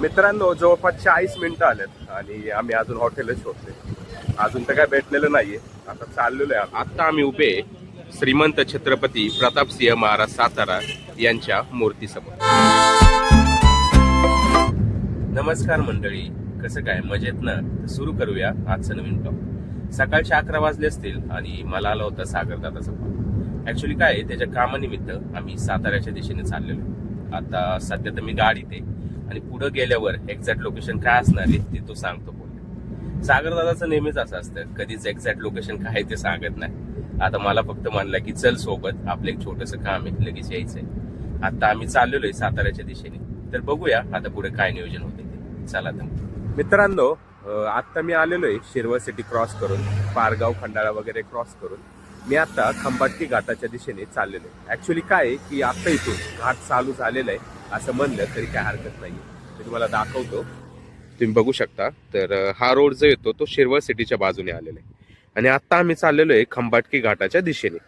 मित्रांनो जवळपास चाळीस मिनिटं आल्यात आणि आम्ही अजून हॉटेलच शोधते अजून तर काय भेटलेलं नाहीये. आता चाललेलो आहे. आता आम्ही उभे श्रीमंत छत्रपती प्रतापसिंह महाराज सातारा यांच्या मूर्तीसमोर. नमस्कार मंडळी. कसं काय? मजेत ना? सुरू करूया आजचं नवीन ब्लॉग सकाळचे अकरा वाजले असतील आणि मला आला होता सागरदादाचा फोन ऍक्च्युली काय आहे, त्याच्या कामानिमित्त आम्ही साताऱ्याच्या दिशेने चाललेलो आता सध्या तर मी गाडीत आहे. आणि पुढे गेल्यावर एक्झॅक्ट लोकेशन काय असणार आहे ते तो सांगतो बोल सागरदादाचं नेहमीच असं असतं कधीच एक्झॅक्ट लोकेशन काय आहे ते सांगत नाही. आता मला फक्त म्हणलं की चल सोबत आपलं एक छोटस काम आहे लगेच यायचंय. आता आम्ही चाललेलो आहे साताऱ्याच्या दिशेने. तर बघूया आता पुढे काय नियोजन होते ते. चला तर. मित्रांनो आता मी आलेलो आहे शिरवळ सिटी क्रॉस करून पारगाव खंडाळा वगैरे क्रॉस करून. मी आता खंबाटकी घाटाच्या दिशेने चाललेलो आहे. ॲक्च्युली काय आहे की आत्ता इथून घाट चालू झालेला आहे असं म्हणलं तरी काय हरकत नाही मी तुम्हाला दाखवतो. तुम्ही बघू शकता. तर हा रोड जो येतो तो शिरवळ सिटीच्या बाजूने आलेला आहे. आणि आत्ता आम्ही चाललेलो आहे खंबाटकी घाटाच्या दिशेने.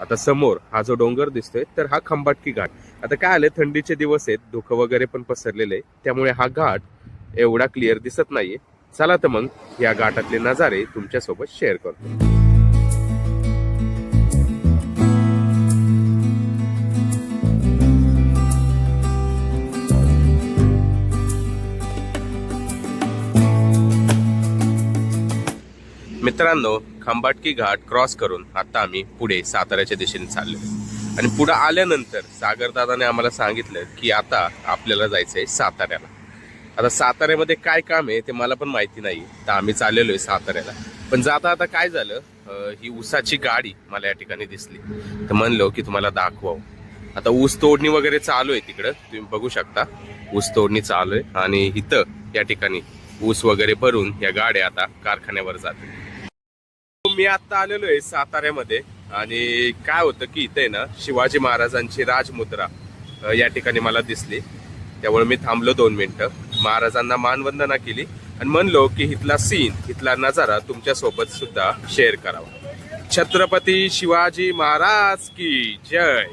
आता समोर हा जो डोंगर दिसतोय तर हा खंबाटकी घाट. आता काय आले थंडीचे दिवस आहेत धुकं वगैरे पण पसरलेले आहे. त्यामुळे हा घाट एवढा क्लिअर दिसत नाहीये. चला तर मग या घाटातले नजारे तुमच्यासोबत शेअर करतो. मित्रांनो खंबाटकी घाट क्रॉस करून आता आम्ही पुढे साताऱ्याच्या दिशेने चाललो आणि पुढे आल्यानंतर सागरदादाने आम्हाला सांगितलं की आता आपल्याला जायचं आहे साताऱ्याला. आता साताऱ्यामध्ये काय काम आहे ते मला पण माहिती नाही तर आम्ही चाललेलो आहे साताऱ्याला. पण जाता आता काय झालं ही ऊसाची गाडी मला या ठिकाणी दिसली. तर म्हणलो की तुम्हाला दाखवावं. आता ऊस तोडणी वगैरे चालू आहे तिकडं तुम्ही बघू शकता. ऊस तोडणी चालू आहे आणि इथं या ठिकाणी ऊस वगैरे भरून या गाड्या आता कारखान्यावर जातील मी आता आलेलो आहे साताऱ्यामध्ये. आणि काय होतं की इथे ना शिवाजी महाराजांची राजमुद्रा या ठिकाणी मला दिसली. त्यामुळे मी थांबलो दोन मिनटं. महाराजांना मानवंदना केली आणि म्हणलो की इथला सीन इथला नजारा तुमच्यासोबत सुद्धा शेअर करावा. छत्रपती शिवाजी महाराज की जय.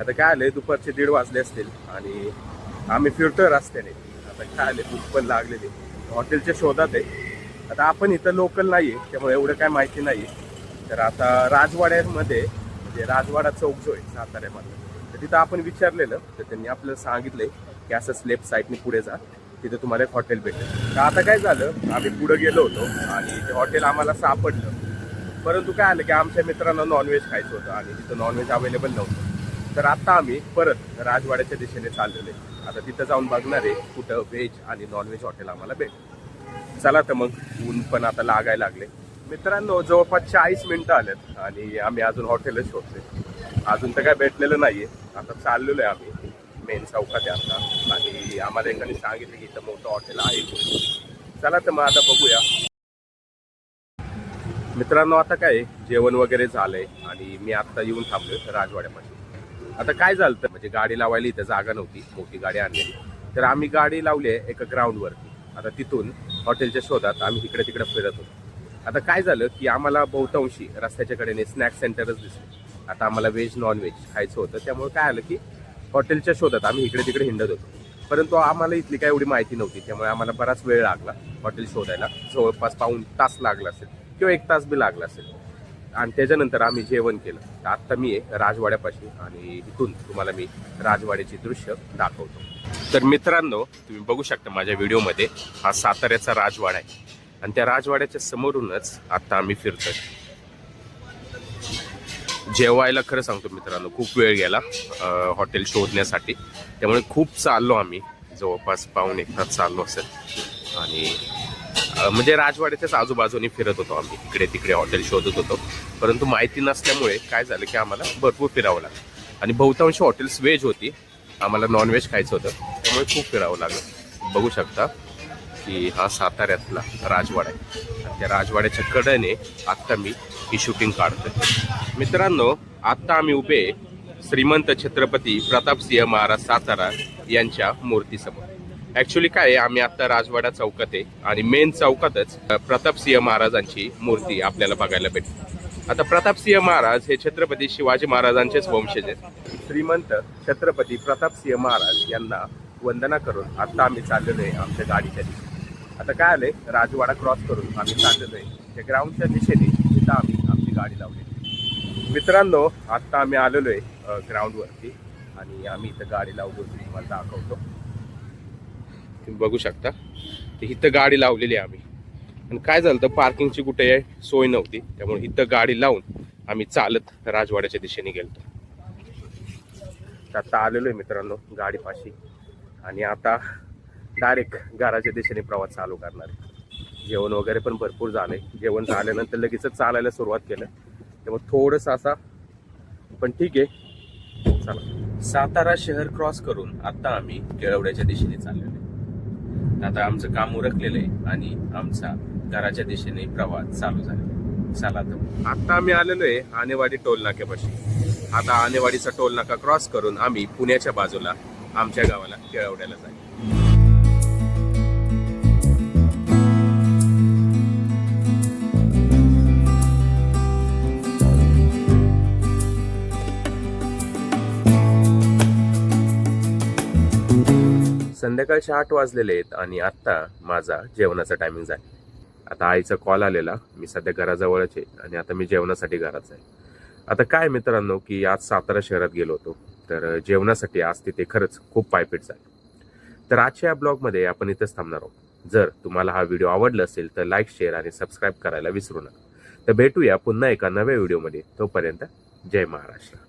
आता काय आले दुपारचे दीड वाजले असतील आणि आम्ही फिरतोय रस्त्याने. आता काय आले भूक पण लागलेली. हॉटेलच्या शोधात आहे. आता आपण इथं लोकल नाही आहे त्यामुळे एवढं काय माहिती नाही तर आता राजवाड्यामध्ये म्हणजे राजवाडा चौक जो आहे साताऱ्यामध्ये तर तिथं आपण विचारलेलं तर त्यांनी आपल्याला सांगितलंय की असं लेफ्ट साईडने पुढे जा तिथं तुम्हाला एक हॉटेल भेटेल. तर आता काय झालं आम्ही पुढे गेलो होतो आणि ते हॉटेल आम्हाला सापडलं. परंतु काय आलं की आमच्या मित्रांना नॉनव्हेज खायचं होतं आणि तिथं नॉनव्हेज अवेलेबल नव्हतं. तर आता आम्ही परत राजवाड्याच्या दिशेने चाललेलो आहे. आता तिथं जाऊन बघणार आहे कुठं व्हेज आणि नॉनव्हेज हॉटेल आम्हाला भेटेल. चला तर मग ऊन पण आता लागायला लागले. मित्रांनो जवळपास चाळीस मिनिटं आलेत आणि आम्ही अजून हॉटेलच शोधले अजून तर काय भेटलेलं नाही आहे आता चाललेलो आहे आम्ही मेन चौकात आहे आता. आणि आम्हाला एकाने सांगितलं की इथं मोठं हॉटेल आहे. चला तर मग आता बघूया. मित्रांनो आता काय जेवण वगैरे झालंय आणि मी आता येऊन थांबलोय राजवाड्यामध्ये आता काय झालं तर म्हणजे गाडी लावायला इथं जागा नव्हती. मोठी गाडी आणलेली. तर आम्ही गाडी लावली आहे एका ग्राउंडवरती आता तिथून हॉटेलच्या शोधात आम्ही इकडे तिकडे फिरत होतो. आता काय झालं की आम्हाला बहुतांशी रस्त्याच्या कडेने स्नॅक सेंटरच दिसले. आता आम्हाला व्हेज नॉन व्हेज खायचं होतं. त्यामुळे काय आलं की हॉटेलच्या शोधात आम्ही इकडे तिकडे हिंडत होतो. परंतु आम्हाला इथली काय एवढी माहिती नव्हती. त्यामुळे आम्हाला बराच वेळ लागला हॉटेल शोधायला. जवळपास पाऊन तास लागला असेल किंवा एक तास बी लागला असेल. आणि त्याच्यानंतर आम्ही जेवण केलं. तर आत्ता मी आहे राजवाड्यापाशी आणि इथून तुम्हाला मी राजवाड्याचे दृश्य दाखवतो. तर मित्रांनो तुम्ही बघू शकता माझ्या व्हिडिओमध्ये हा साताऱ्याचा राजवाडा आहे. आणि त्या राजवाड्याच्या समोरूनच आत्ता आम्ही फिरतोय. जेवायला खरं सांगतो मित्रांनो खूप वेळ गेला हॉटेल शोधण्यासाठी. त्यामुळे खूप चाललो आम्ही. जवळपास पाऊन एक तास चाललो असेल. आणि म्हणजे राजवाड्याच्याच आजूबाजूने फिरत होतो आम्ही. इकडे तिकडे हॉटेल शोधत होतो. परंतु माहिती नसल्यामुळे काय झालं की आम्हाला भरपूर फिरावं लागलं. आणि बहुतांश हॉटेल्स व्हेज होती. आम्हाला नॉनव्हेज खायचं होतं. त्यामुळे खूप फिरावं लागलं. बघू शकता की हा साताऱ्यातला राजवाडा आहे. आणि त्या राजवाड्याच्या कडेने आत्ता मी ही शूटिंग काढतोय. मित्रांनो आत्ता आम्ही उभे श्रीमंत छत्रपती प्रतापसिंह महाराज सातारा यांच्या मूर्तीसमोर. ऍक्च्युली काय आम्ही आता राजवाडा चौकात आहे आणि मेन चौकातच प्रतापसिंह महाराजांची मूर्ती आपल्याला बघायला भेटते. आता प्रतापसिंह महाराज हे छत्रपती शिवाजी महाराजांचेच वंशज आहेत. श्रीमंत छत्रपती प्रतापसिंह महाराज यांना वंदना करून आता आम्ही चाललेलो आहे आमच्या गाडीच्या दिशेने. आता काय आलंय राजवाडा क्रॉस करून आम्ही चाललेलो आहे. त्या ग्राउंडच्या दिशेने तिथं आम्ही आमची गाडी लावली. मित्रांनो आत्ता आम्ही आलेलो आहे ग्राउंडवरती आणि आम्ही इथं गाडी लावली होती तुम्हाला दाखवतो. तुम्ही बघू शकता. तर इथं गाडी लावलेली आहे आम्ही. आणि काय झालं तर पार्किंगची कुठे सोय नव्हती त्यामुळे इथं गाडी लावून आम्ही चालत राजवाड्याच्या दिशेने गेलतो. तर आता आलेलो आहे मित्रांनो गाडीपाशी. आणि आता डायरेक्ट घराच्या दिशेने प्रवास चालू करणार आहे. जेवण वगैरे पण भरपूर झालंय. जेवण झाल्यानंतर लगेच चालायला सुरुवात केलं. त्यामुळे थोडंसं असा पण ठीक आहे. चला. सातारा शहर क्रॉस करून आता आम्ही केळवड्याच्या दिशेने चाललेलो आता आमचं काम उरकलेलं आहे आणि आमचा घराच्या दिशेने प्रवास चालू झाला. आहे. चला तर आता आम्ही आलेलो आहे आनेवाडी टोल नाक्यापाशी. आता आनेवाडीचा टोल नाका क्रॉस करून आम्ही पुण्याच्या बाजूला आमच्या गावाला केळवड्याला जाईल. संध्याकाळचे आठ वाजलेले आहेत आणि आत्ता माझा जेवणाचा टायमिंग झाला. आता आईचा कॉल आलेला. मी सध्या घराजवळच आहे आणि आता मी जेवणासाठी घरात आहे. आता काय मित्रांनो की आज सातारा शहरात गेलो होतो. तर जेवणासाठी आज तिथे खरंच खूप पायपीट झाली. तर आजच्या या ब्लॉगमध्ये आपण इथंच थांबणार आहोत. जर तुम्हाला हा व्हिडिओ आवडला असेल तर लाईक शेअर आणि सबस्क्राईब करायला विसरू नका. तर भेटूया पुन्हा एका नव्या व्हिडिओमध्ये. तोपर्यंत जय महाराष्ट्र.